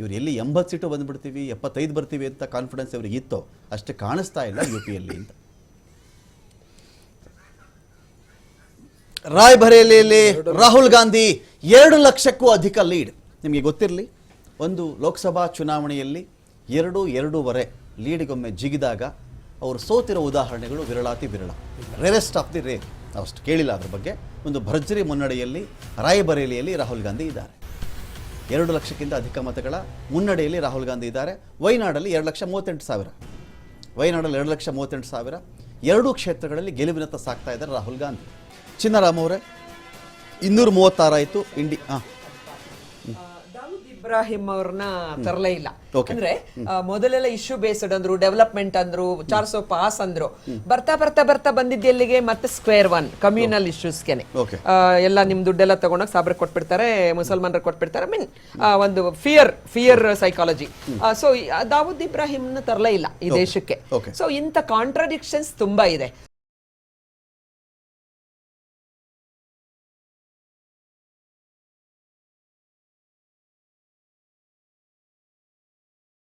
ಇವ್ರು ಎಲ್ಲಿ ಎಂಬತ್ತು ಸೀಟು ಬಂದುಬಿಡ್ತೀವಿ ಎಪ್ಪತ್ತೈದು ಬರ್ತೀವಿ ಅಂತ ಕಾನ್ಫಿಡೆನ್ಸ್ ಇವ್ರಿಗೆ ಇತ್ತೋ ಅಷ್ಟು ಕಾಣಿಸ್ತಾ ಇಲ್ಲ ಯು ಪಿಯಲ್ಲಿ ಅಂತ. ರಾಯ್ಬರೇಲಿಯಲ್ಲಿ ರಾಹುಲ್ ಗಾಂಧಿ ಎರಡು ಲಕ್ಷಕ್ಕೂ ಅಧಿಕ ಲೀಡ್ ನಿಮಗೆ ಗೊತ್ತಿರಲಿ ಒಂದು ಲೋಕಸಭಾ ಚುನಾವಣೆಯಲ್ಲಿ ಎರಡು ಎರಡೂವರೆ ಲೀಡ್ಗೊಮ್ಮೆ ಜಿಗಿದಾಗ ಅವರು ಸೋತಿರೋ ಉದಾಹರಣೆಗಳು ವಿರಳಾತಿ ವಿರಳ. ರೇರೆಸ್ಟ್ ಆಫ್ ದಿ ರೇರ್ ನಾವು ಅಷ್ಟು ಕೇಳಿಲ್ಲ ಅದ್ರ ಬಗ್ಗೆ. ಒಂದು ಭರ್ಜರಿ ಮುನ್ನಡೆಯಲ್ಲಿ ರಾಯಬರೇಲಿಯಲ್ಲಿ ರಾಹುಲ್ ಗಾಂಧಿ ಇದ್ದಾರೆ. ಎರಡು ಲಕ್ಷಕ್ಕಿಂತ ಅಧಿಕ ಮತಗಳ ಮುನ್ನಡೆಯಲ್ಲಿ ರಾಹುಲ್ ಗಾಂಧಿ ಇದ್ದಾರೆ. ವೈನಾಡಲ್ಲಿ ಎರಡು ಲಕ್ಷ ಮೂವತ್ತೆಂಟು ಸಾವಿರ. ವಯನಾಡಲ್ಲಿ ಎರಡು ಲಕ್ಷ ಮೂವತ್ತೆಂಟು ಸಾವಿರ. ಎರಡೂ ಕ್ಷೇತ್ರಗಳಲ್ಲಿ ಗೆಲುವಿನತ್ತ ಸಾಕ್ತಾ ಇದ್ದಾರೆ ರಾಹುಲ್ ಗಾಂಧಿ. ಚಿನ್ನರಾಮ್ ಅವರೇ, ಇನ್ನೂರ ಮೂವತ್ತಾರಾಯಿತು ಇಂಡಿ ಹಾಂ ಇಬ್ರಾಹಿಂ ಅವ್ರನ್ನ ತರಲೇ ಇಲ್ಲ. ಅಂದ್ರೆ ಮೊದಲೆಲ್ಲ ಇಶ್ಯೂ ಬೇಸ್ಡ್ ಅಂದ್ರು ಡೆವಲಪ್ಮೆಂಟ್ ಅಂದ್ರು ಚಾರ್ಸೋ ಪಾಸ್ ಅಂದ್ರು. ಬರ್ತಾ ಬರ್ತಾ ಬರ್ತಾ ಬಂದಿದ್ದೆಲ್ಲಿಗೆ ಮತ್ತೆ ಸ್ಕ್ವೇರ್ ಒನ್ ಕಮ್ಯುನಲ್ ಇಶ್ಯೂಸ್ಗೆನೆ. ಎಲ್ಲ ನಿಮ್ ದುಡ್ಡೆಲ್ಲ ತಗೊಂಡೋಗಿ ಸಾಬ್ರ ಕೊಟ್ಬಿಡ್ತಾರೆ ಮುಸಲ್ಮಾನರು ಕೊಟ್ಬಿಡ್ತಾರೆ. ಮೀನ್ ಒಂದು fear fear psychology so Dawood ಇಬ್ರಾಹಿಂನ ತರಲೇ ಇಲ್ಲ ಈ ದೇಶಕ್ಕೆ. ಸೊ ಇಂಥ ಕಾಂಟ್ರಡಿಕ್ಷನ್ಸ್ ತುಂಬಾ ಇದೆ.